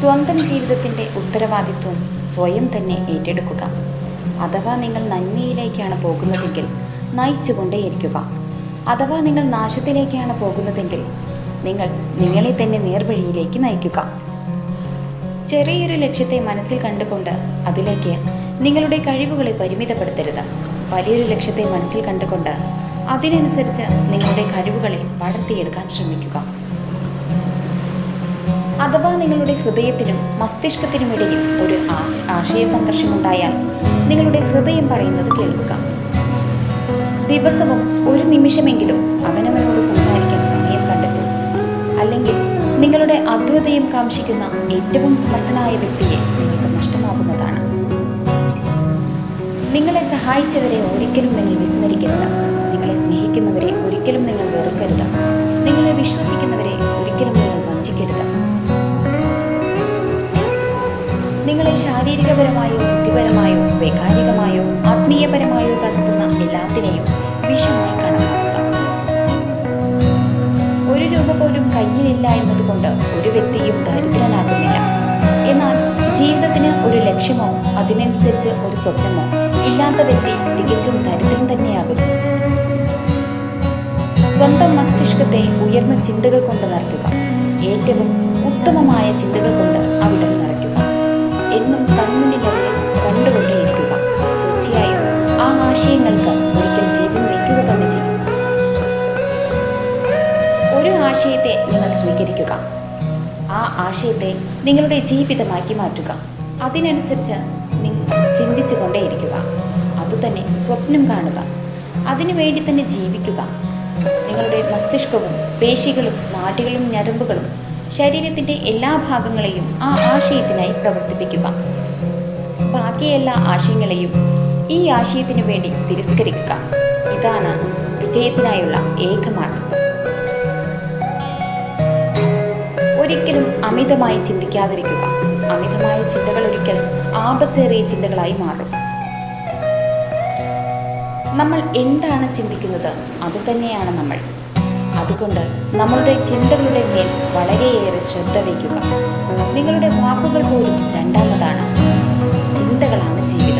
സ്വന്തം ജീവിതത്തിന്റെ ഉത്തരവാദിത്വം സ്വയം തന്നെ ഏറ്റെടുക്കുക. അഥവാ നിങ്ങൾ നന്മയിലേക്കാണ് പോകുന്നതെങ്കിൽ നയിച്ചുകൊണ്ടേയിരിക്കുക. അഥവാ നിങ്ങൾ നാശത്തിലേക്കാണ് പോകുന്നതെങ്കിൽ നിങ്ങൾ നിങ്ങളെ തന്നെ നേർവഴിയിലേക്ക് നയിക്കുക. ചെറിയൊരു ലക്ഷ്യത്തെ മനസ്സിൽ കണ്ടുകൊണ്ട് അതിലേക്ക് നിങ്ങളുടെ കഴിവുകളെ പരിമിതപ്പെടുത്തരുത്. വലിയൊരു ലക്ഷ്യത്തെ മനസ്സിൽ കണ്ടുകൊണ്ട് അതിനനുസരിച്ച് നിങ്ങളുടെ കഴിവുകളെ വളർത്തിയെടുക്കാൻ ശ്രമിക്കുക. അഥവാ നിങ്ങളുടെ ഹൃദയത്തിനും മസ്തിഷ്കത്തിനുമിടയിൽ ഒരു ആശയ സംഘർഷമുണ്ടായാൽ നിങ്ങളുടെ ഹൃദയം പറയുന്നത് കേൾക്കുക. ദിവസവും ഒരു നിമിഷമെങ്കിലും അവനവനോട് സംസാരിക്കാൻ സമയം കണ്ടെത്തും. അല്ലെങ്കിൽ നിങ്ങളുടെ അദ്വൈതയും കാംക്ഷിക്കുന്ന ഏറ്റവും സമർത്ഥനായ വ്യക്തിയെ നിങ്ങൾക്ക് നഷ്ടമാകുന്നതാണ്. നിങ്ങളെ സഹായിച്ചവരെ ഒരിക്കലും നിങ്ങൾ വിസ്മരിക്കരുത്. നിങ്ങളെ സ്നേഹിക്കുന്നവരെ ഒരിക്കലും നിങ്ങൾ വെറുക്കരുത്. നിങ്ങളെ വിശ്വസിക്കുന്നവരെ നിങ്ങളെ ശാരീരികപരമായോ ബുദ്ധിപരമായോ വൈകാരികമായോ ആത്മീയപരമായോ തളർത്തുന്ന എല്ലാത്തിനെയും വിഷമായി കണക്കാക്കുക. ഒരു രൂപ പോലും കയ്യിലില്ല എന്നതുകൊണ്ട് ഒരു വ്യക്തിയും ദരിദ്രനാകുന്നില്ല എന്നാൽ ജീവിതത്തിന് ഒരു ലക്ഷ്യമോ അതിനനുസരിച്ച് ഒരു സ്വപ്നമോ ഇല്ലാത്ത വ്യക്തി തികച്ചും ദരിദ്രൻ തന്നെയാകുന്നു. സ്വന്തം മസ്തിഷ്കത്തെ ഉയർന്ന ചിന്തകൾ കൊണ്ട് നിറയ്ക്കുക ഏറ്റവും ഉത്തമമായ ചിന്തകൾ കൊണ്ട് അവിടെ നിറയ്ക്കുക. ആശയങ്ങൾക്ക് ഒരിക്കൽ ജീവൻ വയ്ക്കുക തന്നെ ചെയ്യും. ഒരു ആശയത്തെ നിങ്ങൾ സ്വീകരിക്കുക. ആ ആശയത്തെ നിങ്ങളുടെ ജീവിതമാക്കി മാറ്റുക. അതിനനുസരിച്ച് ചിന്തിച്ചു കൊണ്ടേയിരിക്കുക അതുതന്നെ സ്വപ്നം കാണുക. അതിനുവേണ്ടി തന്നെ ജീവിക്കുക. നിങ്ങളുടെ മസ്തിഷ്കവും പേശികളും നാടികളും ഞരമ്പുകളും ശരീരത്തിന്റെ എല്ലാ ഭാഗങ്ങളെയും ആ ആശയത്തിനായി പ്രവർത്തിപ്പിക്കുക. ബാക്കി എല്ലാ ആശയങ്ങളെയും ഈ ആശയത്തിനു വേണ്ടി തിരസ്കരിക്കുക. ഇതാണ് വിജയത്തിനായുള്ള ഏകമാർഗം ഒരിക്കലും അമിതമായി ചിന്തിക്കാതിരിക്കുക. അമിതമായ ചിന്തകൾ ഒരിക്കൽ ആപത്തേറിയ ചിന്തകളായി മാറും. നമ്മൾ എന്താണ് ചിന്തിക്കുന്നത്? അതുതന്നെയാണ് നമ്മൾ. അതുകൊണ്ട് നമ്മളുടെ ചിന്തകളുടെ മേൽ വളരെയേറെ ശ്രദ്ധ വയ്ക്കുക. നിങ്ങളുടെ വാക്കുകൾ പോലും രണ്ടാമതാണ്. ചിന്തകളാണ് ജീവിതം.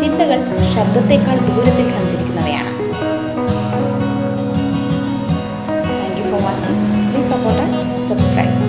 ചിന്തകൾ ശബ്ദത്തെക്കാൾ ദൂരത്തിൽ സഞ്ചരിക്കുന്നവയാണ്. Thank you for watching please support subscribe